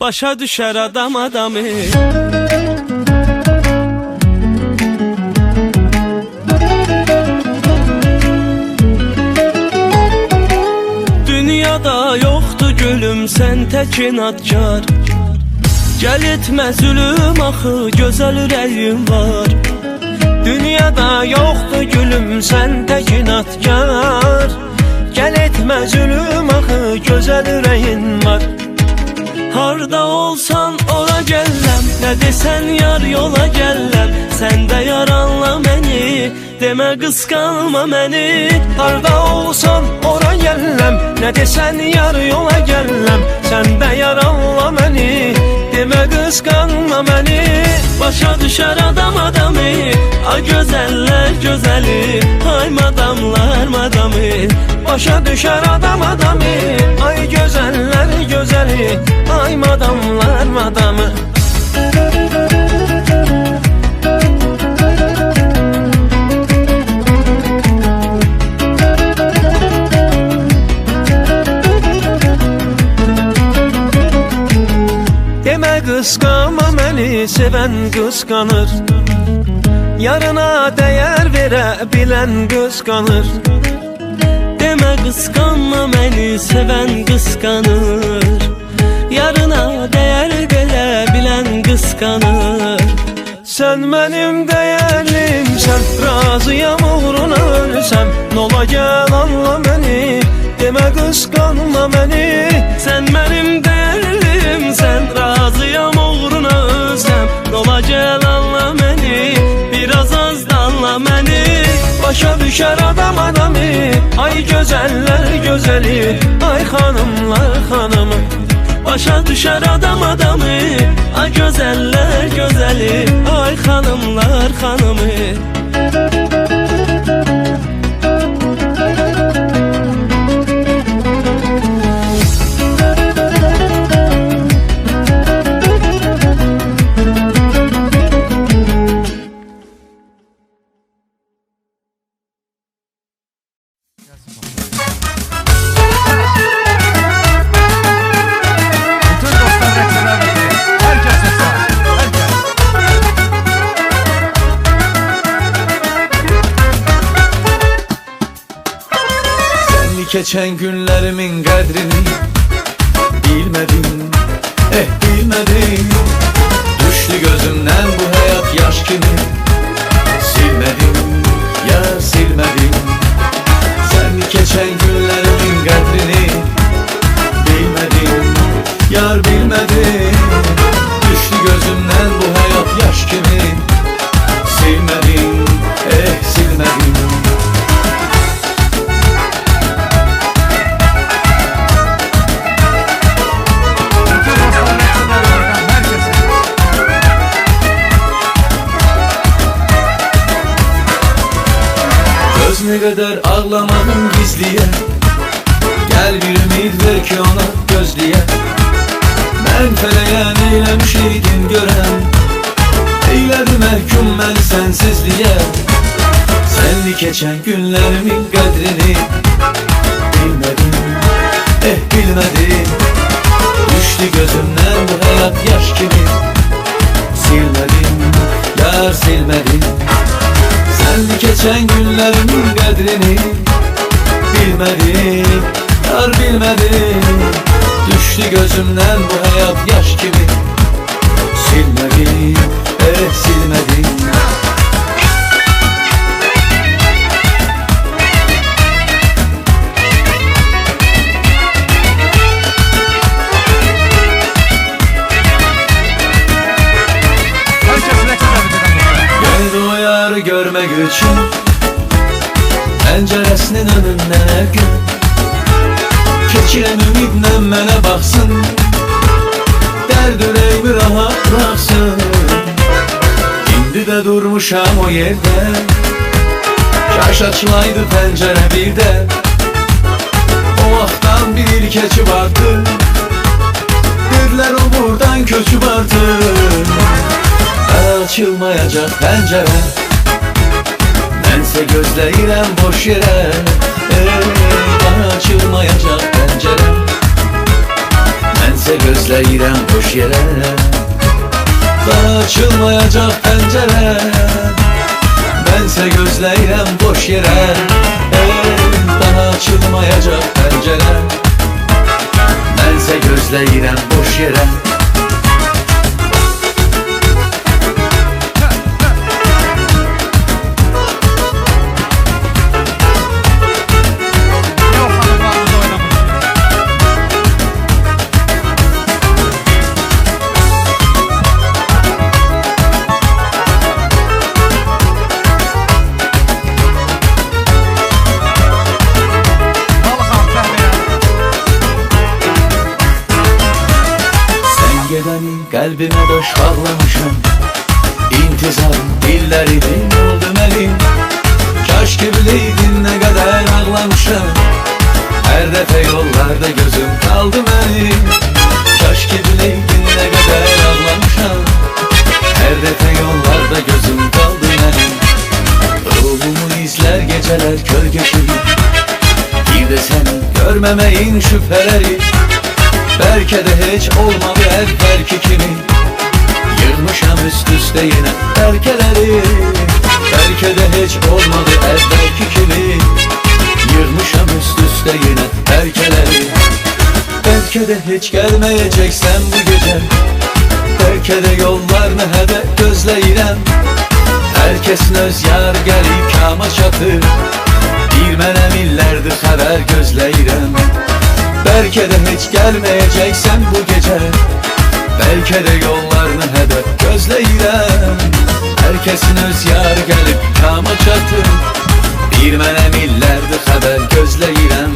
Başa düşer adam adamı. Dünyada yoktu gülüm sen tek inatkar Gel etme zulüm axı gözəl ürəyim var. Dünyada yoktu gülüm sen tek inatkar Gel etme zulüm axı gözəl ürəyin var Harda olsan ora gəlləm Nə desən yar yola gəlləm Sən də yaranla məni Demə qısqanma məni Harda olsan ora gəlləm Nə desən yar yola gəlləm Sən də yaranla məni Demə qısqanma məni Başa düşər adam adamı. Ay gözəllər gözəli Ay madamlar madamı. Başa düşər adam adamı Ay gözəllər gözəli Ay madamlar madamı məni sevən qısqanır Yarına dəyər verə bilən qısqanır Demə qısqanma məni sevən qısqanır Yarına dəyər verə bilən qısqanır Sən mənim dəyərlimsən Razıyam uğruna ölsəm Nola gəl anla məni Demə qısqanma məni Sən mənim Düşər adam adamı Ay gözəllər gözəli Ay xanımlar xanımı Başa düşər adam adamı. Ay gözəllər gözəli Ay xanımlar geçen günlerimin kadrini Bilmedim, kadar ağlamadım gizliye. Gel bir ümit ver ki ona gözleye Ben feleğen eylemişeydim gören. Eyledi mehkum ben sensizliğe. Senli geçen günlerimin kadrini Bilmedim, eh bilmedim. Düştü gözümden bu hayat yaş gibi. Silmedim, yar silmedim geçen günlerimin kadrini Bilmedim, yar bilmedim Düştü gözümden bu hayat yaş gibi. Silmedim, eh silmedim Önünden her gün Keçirem ümidlə mənə baxsın Dərd ürəyimi rahat bıraksın. İndi də durmuşam o yerdə Kaş açılaydı pəncərə birdə O vaxtdan bir keçib artıq Dedilər o buradan köçüb artıq Açılmayacak pencere Bense gözləyirəm boş yerə Ey, Açılmayacak pencere. Bense Mənsə gözləyirəm boş yerə Daha açılmayacaq pəncərə Mənsə gözləyirəm boş yerə Ey, Daha açılmayacaq pəncərə Mənsə gözləyirəm boş yerə qəlbimə daş bağlamışam İntizar dilləridim oldu mənim Kaş ki bileydin nə qədər ağlamışam Hər dəfə yollarda gözüm qaldı mənim Kaş ki bileydin nə qədər ağlamışam Hər dəfə yollarda gözüm qaldı mənim Ruhumu izlər gecələr kölgə kimi Bir də səni görməməyin şübhələri Belki de hiç olmadı evvelki kimi Yığmışam üst üste yine belkeleri Belki de hiç olmadı evvelki gibi. Yığmışam üst üste yine belkeleri Belki de hiç gelmeyeceksen bu gece. Belki de yollarını hede gözleyirem Herkesin öz yar gelip kama çatır Bir mənem illərdir xəbər gözləyirəm Bəlkə də heç gəlməyəcəksən bu gecə Bəlkə də yollarını hədəf gözləyirəm Hər kəsin öz yarı gəlib kama çatır Bir mənəm illərdir xəbər gözləyirəm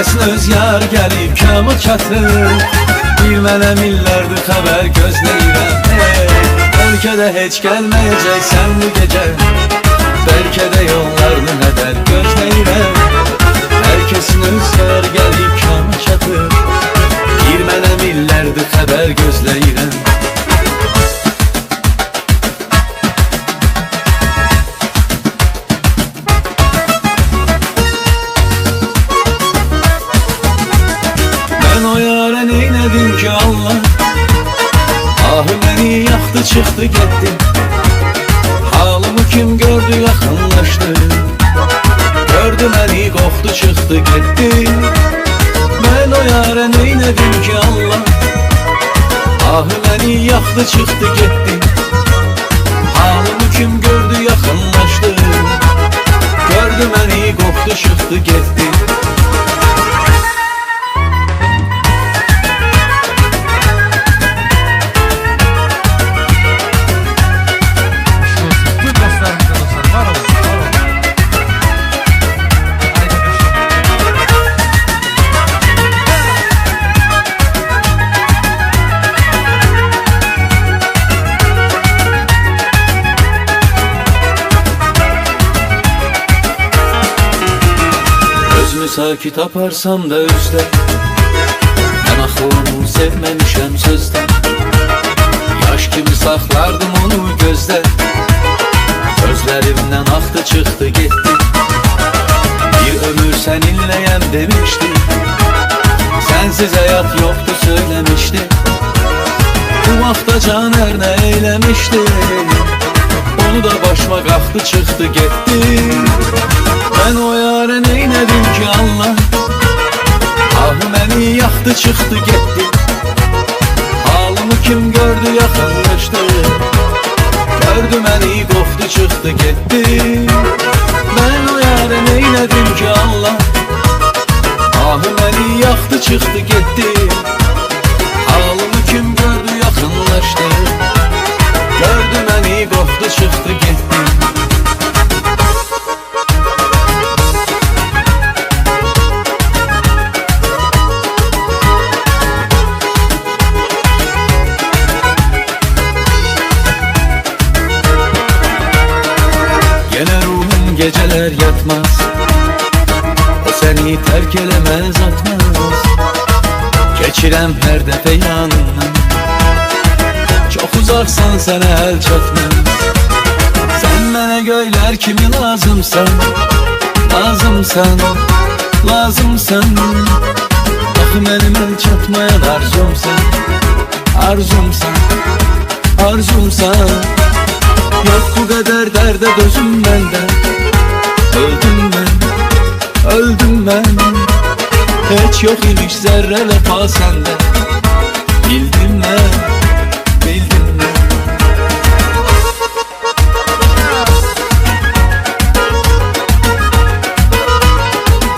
Herkesin öz yar gelip kamı çatır Bir mənem illərdir xəbər gözləyirəm hey. Belki de hiç gelmeyeceksen bu gece. Belki de yollarını heder gözleyirəm Herkesin öz yar gelip kamı çatır Bir mənem illərdir xəbər gözləyirəm çıktı gitti. Halımı kim gördü yakınlaştı. Gördü beni koktu çıktı gitti. Ben o yara neyledim ki Allah? Ahı beni yaktı çıktı gitti. Halımı kim gördü yakınlaştı. Gördü beni koktu çıktı gitti Özümü sakit aparsam da özde. Ben axı sevmemişəm sözdə Yaş kimi saxlardım onu gözdə Gözlərimdən axdı çıxdı getdi Bir ömür səninləyəm demişdi Sensiz hayat yoktu söylemişti. Bu vaxta caner nə eyləmişdi Onu da başıma qalxdı çıxdı getdi Ben o yara neyledim ki Allah? Ahı beni yaktı çıktı gitti. Halımı kim gördü yakınlaştı? Gördü beni koptu çıktı gitti Geçirem her defa yanından Çok uzaksan sana el çatmaz Sen mənə göylər kimi lazımsan? Lazımsan, lazımsan Axı mənim el çatmayan arzumsan Arzumsan, arzumsan Yok bu kadar derde dözüm bende Öldüm ben, öldüm ben Hiç yok imiş zerre vefa sende. Bildim ben,